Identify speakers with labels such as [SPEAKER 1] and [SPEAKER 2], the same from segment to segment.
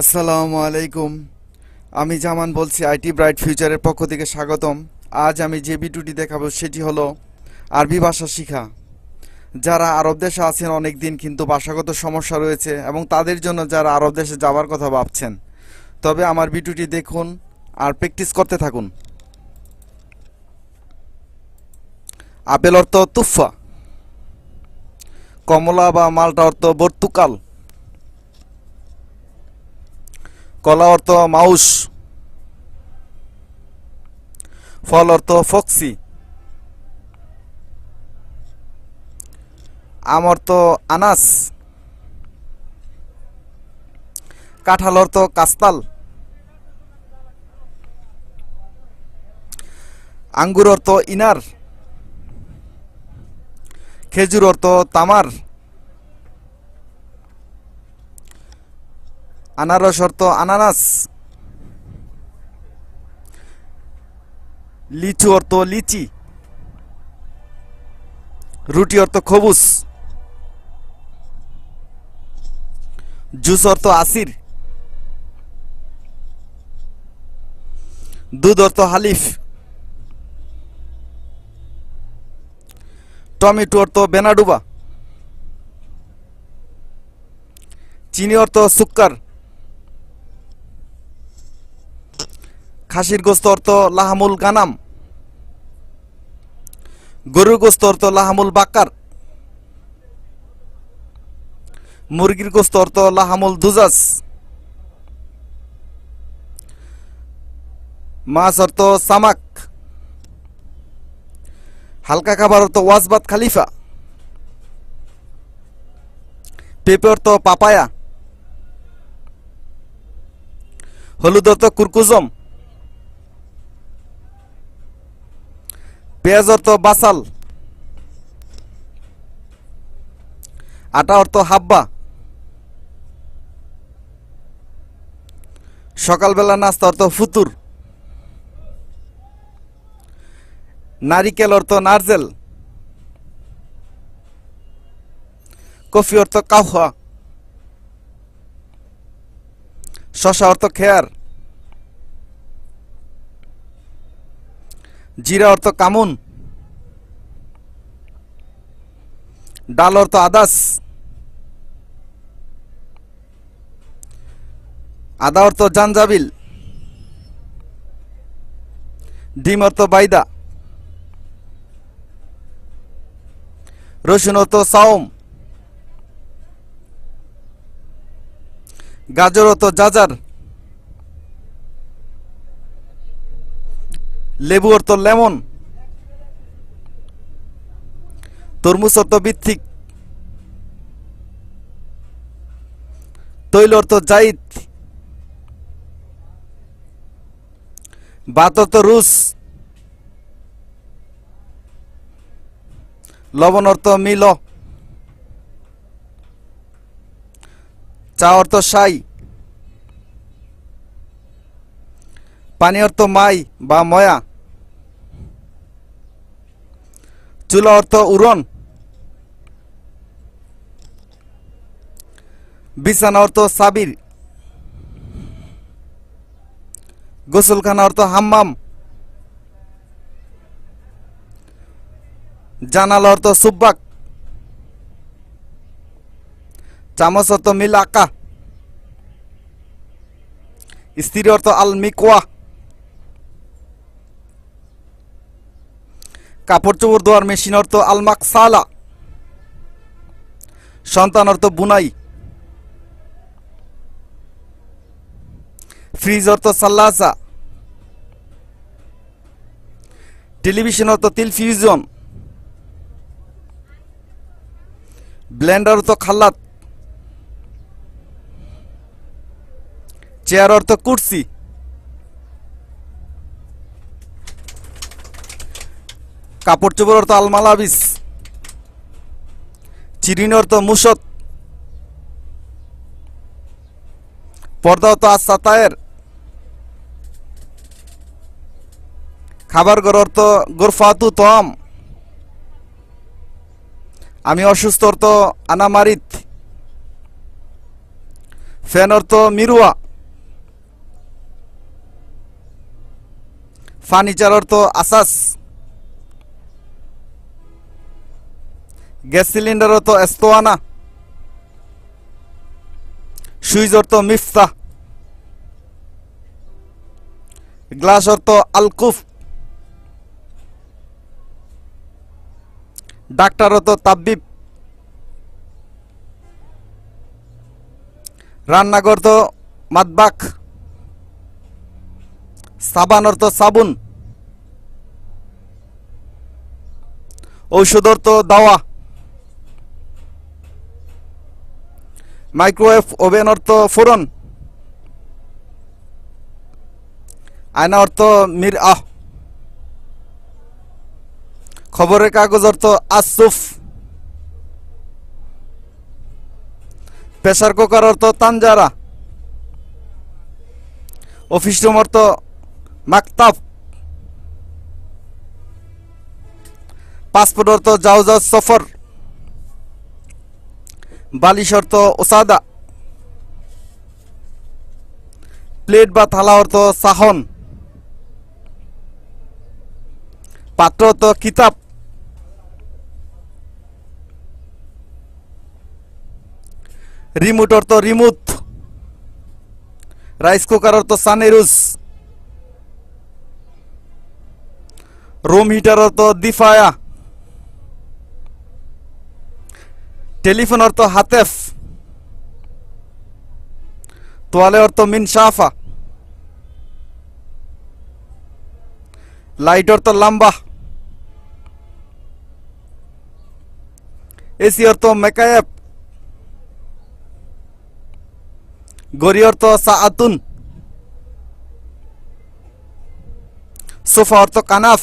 [SPEAKER 1] আসসালামু আলাইকুম। আমি জামান বলছি আইটি ব্রাইট ফিউচারের পক্ষ থেকে স্বাগতম। আজ আমি যে ভিডিওটি দেখাবো সেটি হলো আরবি ভাষা শিখা। যারা আরব দেশে আছেন অনেক দিন কিন্তু ভাষাগত সমস্যা রয়েছে এবং তাদের জন্য যারা আরব দেশে যাওয়ার কথা ভাবছেন। তবে আমার ভিডিওটি দেখুন আর প্র্যাকটিস করতে থাকুন। আপেল অর্থ তুফা, কমলা বা মালটা অর্থ বর্তুকাল। কলা অর্থ মাউস, ফল অর্থ ফক্সি, আম অর্থ আনাস, কাঁঠাল অর্থ কাস্তাল আঙ্গুর অর্থ ইনার, খেজুর অর্থ তামার আনারস অর্থ আনানাস লিচু অর্থ লিচি। রুটি অর্থ খবুস। জুস অর্থ আসির। দুধ অর্থ হালিফ। টমেটো অর্থ বেনাডুবা। চিনি অর্থ সুক্কার। খাসির গোস্ত অর্থ লাহামুল গানাম। গরুর গোস্ত অর্থ লাহামুল বাক্কার। মুরগির গোস্ত অর্থ লাহামুল দুজাস। মাছ অর্থ সামাক। হালকা খাবার অর্থ ওয়াজবাত খালিফা। পেঁপে অর্থ পাপায়া। হলুদ অর্থ কুরকুজম। পেঁয়াজ অর্থ বাসাল আটা অর্থ হাব্বা। সকালবেলা নাস্তা অর্থ ফুতুর। নারিকেল অর্থ নারজেল। কফি অর্থ কাহা শশা অর্থ খেয়ার। জিরা অর্থ কামুন, ডাল অর্থ আদাস, আদা অর্থ জানজাবিল ডিম অর্থ বাইদা, রসুন অর্থ সাওম, গাজর অর্থ জাজার লেবু অর্থ লেমন? তরমুজ অর্থ বৃত্তিক? তৈল অর্থ জাইদ? বাত অর্থ রুস? লবণ অর্থ মিল? চা অর্থ সাই? পানি অর্থ মাই বা ময়া? চুলা অর্থ উড়ন বিছানা অর্থ সাবির। গোসলখানা অর্থ হাম্মাম। জানালা অর্থ সুব্বাক। চামচ অর্থ মিল আকা স্ত্রী অর্থ আল মিকওয়া কাপড় চোপড় ধোয়ার মেশিন অর্থ আলমাক সালা। সন্তান অর্থ বুনাই। ফ্রিজ অর্থ সাল্লাসা টেলিভিশন অর্থ টেলিভিশন ব্লেন্ডার অর্থ খাল্লাত। চেয়ার অর্থ কুর্সি। কাপড় চোপড় অর্থ আলমালাবিস চিরিন অর্থ মুসত পর্দা অর্থ আসাতায়ের খাবার ঘর অর্থ গোরফাতু তম আমি অসুস্থ অর্থ আনামারিত। ফ্যান অর্থ মিরুয়া। ফার্নিচার অর্থ আসাস। গ্যাস সিলিন্ডার অর্থ এস্তোয়ানা সুইচ অর্থ মিফতা। গ্লাস অর্থ আলকুফ। ডাক্তার অর্থ তাব্বিব রান্নাঘর তো মাতবাক সাবান অর্থ সাবুন। ঔষধ অর্থ দাওয়া। মাইক্রোওয়েভ ওভেন অর্থ ফোরন আয়না অর্থ মির আহ। খবরের কাগজ অর্থ আসুফ প্রেসার কুকার অর্থ তানজারা। অফিস রুম অর্থ মাকতাব। পাসপোর্ট অর্থ যাও যাও সফর। বালিশ অর্থ ওসাদা। প্লেট বা থালা অর্থ সাহন পাত্র অর্থ কিতাব রিমোট অর্থ রিমোট। রাইস কুকার অর্থ সানেরুস রুম হিটার অর্থ দিফায়া। টেলিফোন অর্থ হাতেফ। তোয়ালে অর্থ মিনসাফা। লাইট অর্থ লাম্বা। এসি অর্থ মেকায়েব। গড়ি অর্থ সাআতুন। সোফা অর্থ কানাফ।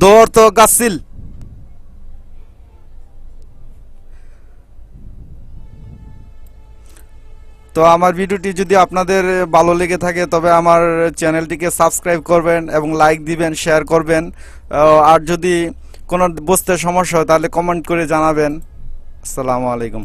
[SPEAKER 1] দো অর্থ গাছিল তো আমার ভিডিওটি যদি আপনাদের ভালো লেগে থাকে, তবে আমার চ্যানেলটিকে সাবস্ক্রাইব করবেন এবং লাইক দিবেন, শেয়ার করবেন। আর যদি কোনো বুঝতে সমস্যা হয়, তাহলে কমেন্ট করে জানাবেন। আসসালামু আলাইকুম।